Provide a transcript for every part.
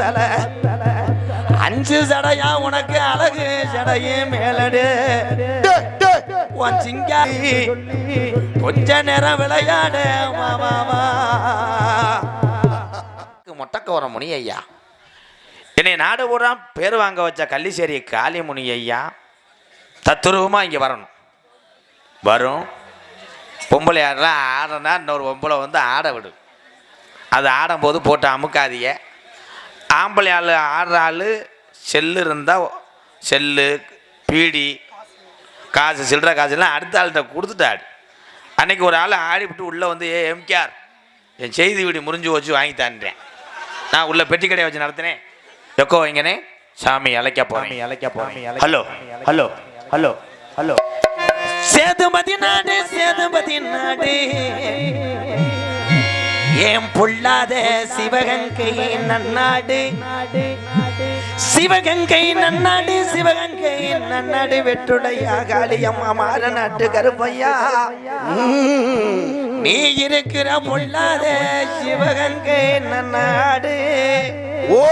தலை. அஞ்சு சடையா உனக்கு அழகு சடையும் மேலடு. உன் சிங்காரி கொஞ்ச நேரம் விளையாடு மாமாவா முனி ஐயா என்னை நாடு பூரா பேர் வாங்க வச்ச கள்ளிசேரி காளிமுனி ஐயா தத்துருவமாக இங்கே வரணும். வரும். பொம்பளை ஆடுறா ஆடுறனா இன்னொரு பொம்பளை வந்து ஆட விடு. அது ஆடும்போது போட்டு அமுக்காதியே ஆம்பளை ஆள் ஆடுற ஆள் செல்லு இருந்தால் செல்லு பீடி காசு சில்லற காசுலாம் அடுத்த ஆள்கிட்ட கொடுத்துட்டு ஆடு அன்னைக்கு ஒரு ஆள் ஆடிவிட்டு உள்ளே வந்து ஏ எம்கேஆர் என் செய்தி வீடு முறிஞ்சு வச்சு வாங்கி தான்றேன். நான் உள்ள பெட்டி கடையை வச்சு நடத்தினேன். எக்கோ வைங்கனே சாமி அழைக்க போறேன். அழைக்க போறேன். Hello hello hello hello. Sethupathi நாடு சேதுபதி நாடு. ஏன் பொல்லாத சிவகங்கை நன்னாடு? சிவகங்கை நன்னாடு சிவகங்கை நன்னாடு வெற்றுடையா காளியம்மா மாற நாட்டு கருப்பையா? நீ இருக்கிற பொல்லாத சிவகங்கை நன்னாடு. ஓ!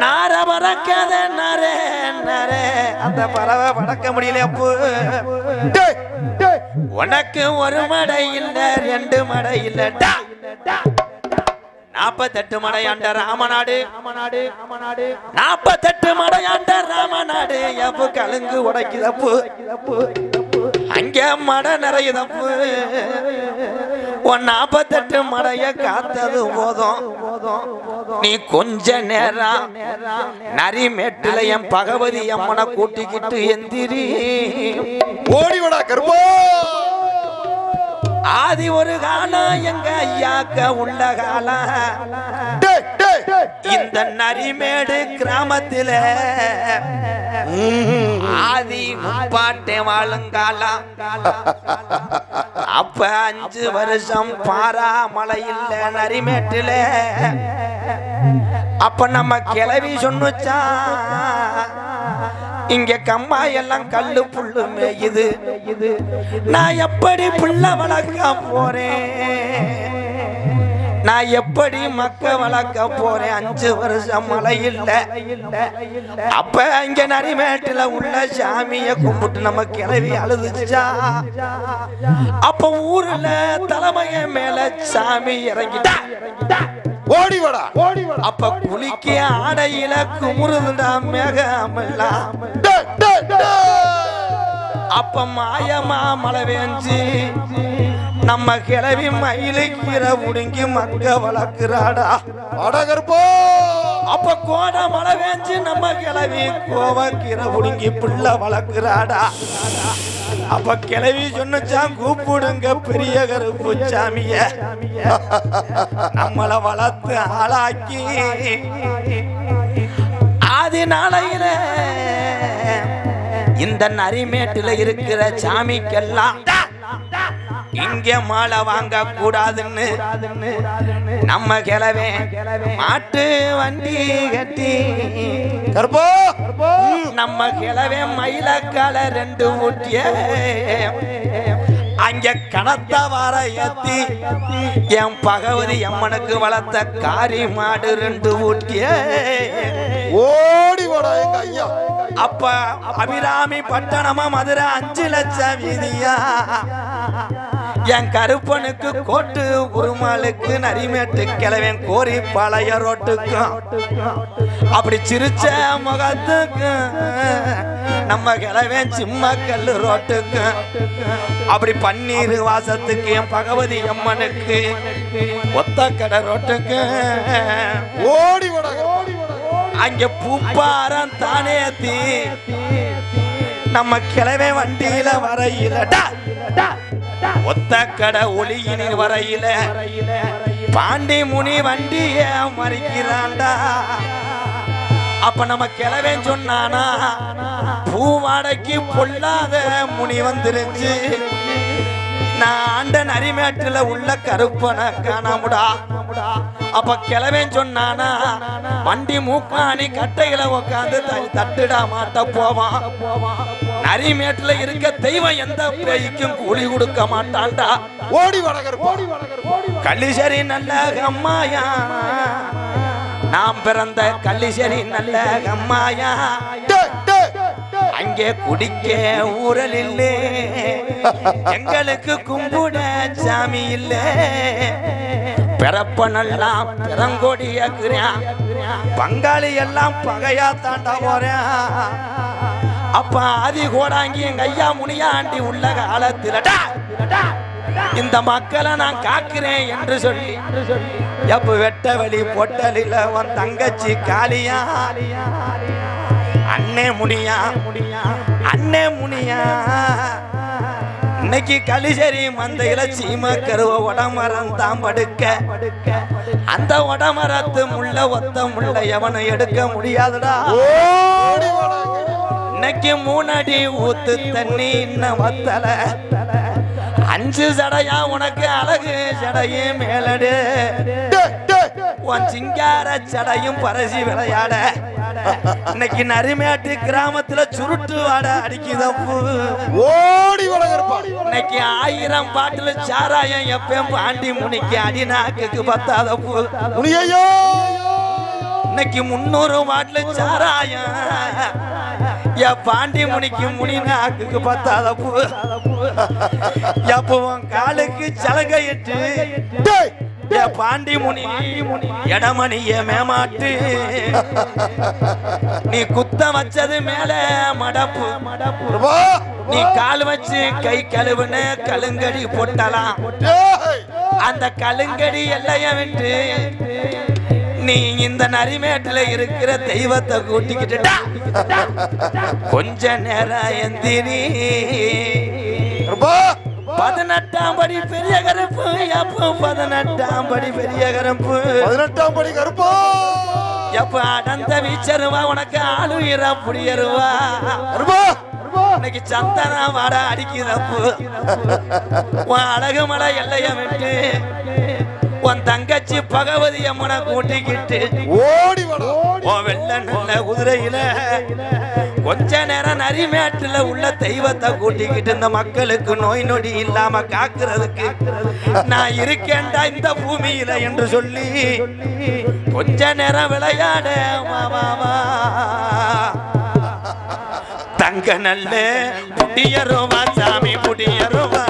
நார பறக்காத நரே நரே. அந்த பறவை பறக்க முடியல அப்போ. உனக்கு ஒரு மடை இல்ல ரெண்டு மடை இல்ல. டா. நாப்பத்தெட்டு மடையாண்ட ராமநாடு ராமநாடு. ராமநாடு நாப்பத்தெட்டு மடையாண்ட ராமநாடு. எப்பு கலுங்கு உடைக்குதப்பு அங்க மடை நிறையுதப்பு உன் நாப்பத்தெட்டு மடைய காத்தது போதும். நீ கொஞ்ச நேரம் நரிமேட்டுல என் பகவதி அம்மனை கூட்டிக்கிட்டு எந்திரி. ஓடி வாடா கருப்பா! ஆதி ஒரு காலம் எங்க ஐயாக்க உள்ள காலம் இந்த நரிமேடு கிராமத்தில ஆதி முப்பாட்டே வாழுங்காலம். அப்ப அஞ்சு வருஷம் பாராமலை இல்ல நரிமேட்டுல. அப்ப நம்ம கிளவி சொன்னுச்சா? இங்க கம்மா எல்லாம் கல்லு புல்லு மேயுது. நான் எப்படி புள்ள வளர்க்க போறேன்? நான் எப்படி மக்க வளர்க்க போறேன்? அஞ்சு வருஷம் மழை இல்ல அப்ப இங்க நரிமேட்டுல உள்ள சாமிய கும்பிட்டு நம்ம கிளவி அழுதுச்சா? அப்ப ஊர்ல தலைமைய மேல சாமி இறங்கிட்டா? ஓடி வாடா. ஓடி வாடா. அப்ப குளிக்க ஆடையில குமுறுதுடா மேகமெல்லாம் அப்ப மாயமா மழை வேஞ்சு நம்ம கிளவி மயிலுக்கிற உடுங்கி மக்க வளர்க்கிறாடா. வாடா கருப்பா அப்ப கோட மழை வேஞ்சு நம்ம கிளவி கோவக்கிற உடுங்கி பிள்ளை வளர்க்கிறாடா. அப்ப கிளவி சொன்னச்சான் கூப்பிடுங்க பெரிய கருப்பு சாமிய. நம்மள வளர்த்து ஆளாக்கி. ஆதி நாளையில இந்த நரிமேட்டுல இருக்கிற சாமிக்கெல்லாம் இங்க மாலை வாங்க கூடாதுன்னு நம்ம கிளவே மாட்டு வண்டி கட்டி. கருப்பா. நம்ம கிளவே மயிலக்கால ரெண்டு ஊட்டிய. அங்க கணத்த வர ஏத்தி. என் பகவதி அம்மனுக்கு வளர்த்த காரி மாடு ரெண்டு ஊட்டிய. ஓடி வாடா எங்க ஐயா. அப்ப அபிராமி பட்டணமா மதுரை அஞ்சு லட்சம் வீதியா. என் கருப்பனுக்கு கோட்டு உருமாளுக்கு நரிமேட்டு கிளவன் கோரி பழைய ரோட்டுக்கும். அப்படி சிரிச்ச முகத்துக்கு நம்ம கிளவன் சிம்மக்கல்லு ரோட்டுக்கும் அப்படி பன்னீர் வாசத்துக்கு என் பகவதி அம்மனுக்கு ஒத்த கடை ரோட்டுக்கு. ஓடி ஓடி அங்க பூப்பாரம் தானே தீ. நம்ம கிளவே வண்டியில வரையில டா, டா, டா. ஒத்த கட ஒளியினில் வரையில பாண்டி முனி வண்டிய மறிக்கிறான்டா அப்ப நம்ம கிளவேன் சொன்னானா பூவாடைக்கு பொல்லாத முனி வந்துருச்சு நான் ஆண்ட நரிமேட்டுல உள்ள கருப்பனை காணாமுடா. அப்ப கிளவேன் சொன்னானா வண்டி மூக்காணி கட்டையில உட்காந்து தட்டுடா மாட்ட போவான். நரிமேட்டுல இருக்க தெய்வம் எந்த பேய்க்கும் கூலி கொடுக்க மாட்டான்டா. ஓடி வாடா கருப்பா. ஓடி கள்ளிசரி நல்ல அம்மாயா. நாம் பிறந்த கள்ளிசேரி நல்ல அம்மாயா. இங்கே குடிக்க ஊரல் இல்லே. எங்களுக்கு கும்பிட சாமி இல்ல. பிறப்ப நல்லா பிறங்கொடியாக்குறேன் பங்காளி எல்லாம் பகையா தாண்டா போறேன் அப்ப ஆதி கோடாங்கி எங்க ஐயா முனியாண்டி உள்ள காலத்துல இந்த மக்களை நான் காக்கிறேன் என்று சொல்லி எப்ப வெட்ட வழி பொட்டலில உன் தங்கச்சி காளியா அண்ணே முனியா. அண்ணே முனியா. இன்னைக்கு களிசேரி மந்தையில சீம கருவ உடமரம் தான் படுக்க. அந்த உடமரத்து முள்ள ஒத்த முள்ள எவனை எடுக்க முடியாதுடா. இன்னைக்கு மூணடி ஊத்து தண்ணி இன்னும் வத்தல. அஞ்சு சடையா உனக்கு அழகு சடையும் மேலடு. உன் சிங்கார சடையும் பரசி விளையாட. இன்னைக்கு நரிமேட்டு கிராமத்துல சுருட்டு வாட அடிக்குதப்பு ஓடி இன்னைக்கு ஆயிரம் பாட்டுல சாராயம் எப்பயும் பாண்டி முனிக்கு அடி நாக்குக்கு பத்தாதப்பு முனியையா. இன்னைக்கு முன்னூறு பாட்டுல சாராயம் என் பாண்டி முனிக்கு முனி நாக்குக்கு பத்தாதப்பு எப்போ உன் காலுக்கு டேய். ஏ பாண்டி முனி எடமணிய மேமாட்டு. நீ குத்த வச்சது மேல மடப்பு. கருப்பா நீ கால் வச்சு கை கழுவுன கலுங்கடி போட்டலாம். அந்த கலுங்கடி எல்லைய விட்டு நீ இந்த நரிமேட்டுல இருக்கிற தெய்வத்தை கூட்டிக்கிட்டுடா கொஞ்ச நேரம் எந்திரி. பதினெட்டாம் படி பெரிய கருப்பு எப்போ பதினெட்டாம் படி பெரிய கருப்பு? பதினெட்டாம் படி கருப்பா. எப்ப அடந்த வீச்சருவா உனக்கு ஆளுயிரா புடியருவா இன்னைக்கு சந்தனா வாட அடிக்குதப்பு உன் அழகு மலை எல்லைய விட்டு உன் தங்கச்சி பகவதி அம்மனை கூட்டிக்கிட்டு ஓடி வெள்ள நல்ல குதிரையில கொஞ்ச நேரம் நரிமேட்டுல உள்ள தெய்வத்தை கூட்டிக்கிட்டு இந்த மக்களுக்கு நோய் நொடி இல்லாம காக்குறதுக்கு நான் இருக்கேன்டா இந்த பூமியில என்று சொல்லி கொஞ்ச நேரம் விளையாட வா, வா, வா. தங்க நல்ல புடியருவா சாமி புடியருவா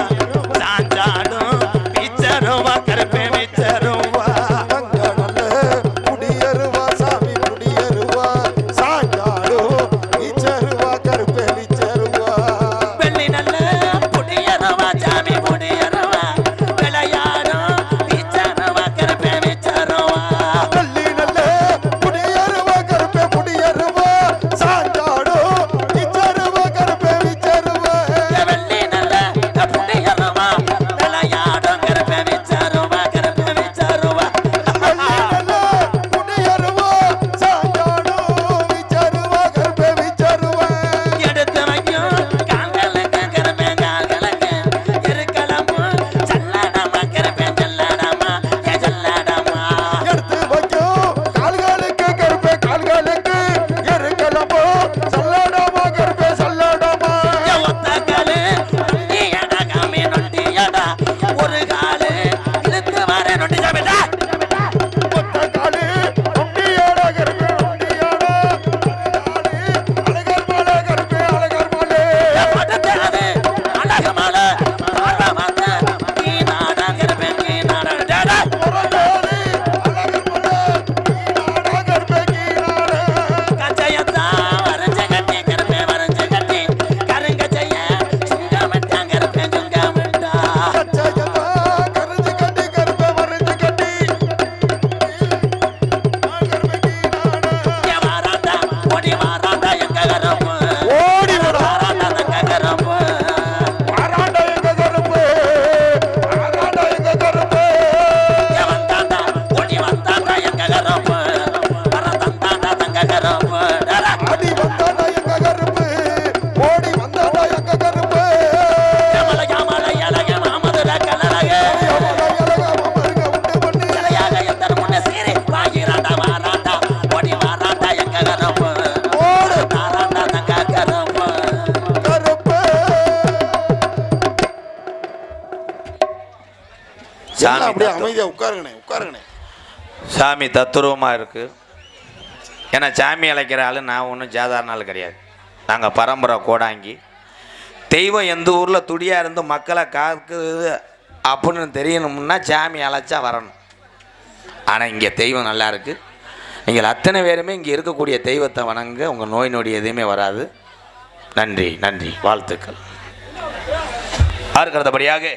சாமி அப்படியே தத்து- அமைதியா உட்காருங்கண்ணே உட்காருங்கண்ணே. சாமி தத்துருவமா இருக்கு. ஏன்னா சாமி அழைக்கிற ஆள் நான் ஒன்றும் சாதாரண ஆள் கிடையாது. நாங்கள் பரம்பரை கோடாங்கி. தெய்வம் எந்த ஊரில் துடியாக இருந்து மக்களை காக்குது அப்படின்னு தெரியணும்னா சாமி அழைச்சா வரணும். ஆனால் இங்கே தெய்வம் நல்லா இருக்கு. நீங்கள் அத்தனை பேருமே இங்கே இருக்கக்கூடிய தெய்வத்தை வணங்க உங்கள் நோய் நொடி எதுவுமே வராது. நன்றி நன்றி. வாழ்த்துக்கள். அடுத்தபடியாக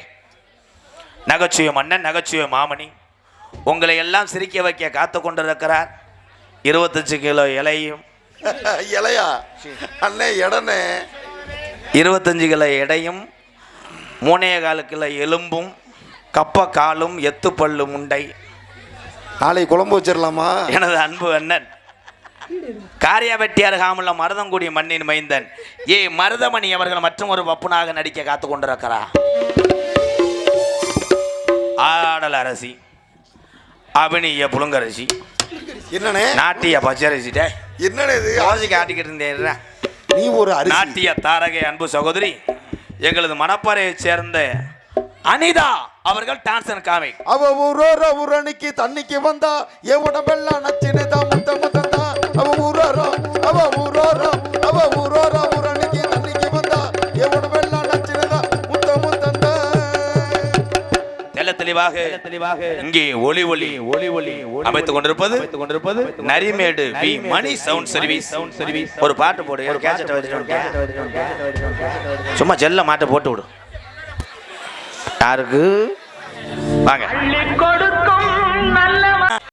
நகைச்சுவை மன்னன் நகைச்சுவை மாமணி. உங்களை எல்லாம் சிரிக்க வைக்க காத்து கொண்டிருக்கிறார். இருபத்தஞ்சு கிலோ இலையும். இலையா? அண்ணே இடனே இருபத்தஞ்சு கிலோ எடையும் மூணே காலு கிலோ எலும்பும் கப்ப காலும் எத்து பல்லு முண்டை. நாளைக்கு குழம்பு வச்சிடலாமா எனது அன்பு அண்ணன். காரியாவெட்டி அருகாமுள்ள மருதங்குடி மண்ணின் மைந்தன். ஏ மருதமணி அவர்கள் மற்றும் ஒரு பப்புனாக நடிக்க காத்து கொண்டிருக்கிறார். ஆடல் அரசி அபினிய புழுங்கரசி என்னண்ணே? நாட்டிய பச்சரிசிட்ட என்னண்ணே இது? தோசை காட்டிக்கிட்டு இருந்தேன் நீ ஒரு நாட்டிய தாரகை அன்பு சகோதரி எங்களது மணப்பாறையைச் சேர்ந்த அனிதா அவர்கள் டான்சன் காமை. அவ ஊரோர ஊரணிக்கு தண்ணிக்கு வந்தா என் உடம்பெல்லாம் நச்சினதா முத்த முத்தந்தா அவ ஊரோர அவ ஊரோர அவ ஊரோர தெளிவாக தெளிவாக இங்கே ஒளி ஒளி ஒளி ஒளி அமைத்துக் கொண்டிருப்பது கொண்டிருப்பது Narimedu V Mani sound service. Sound service. ஒரு பாட்டு போடு ஒரு கேசட் வச்சுட்டு சும்மா செல்ல மாட்டை போட்டு விடு. யாருக்கு? வாங்க.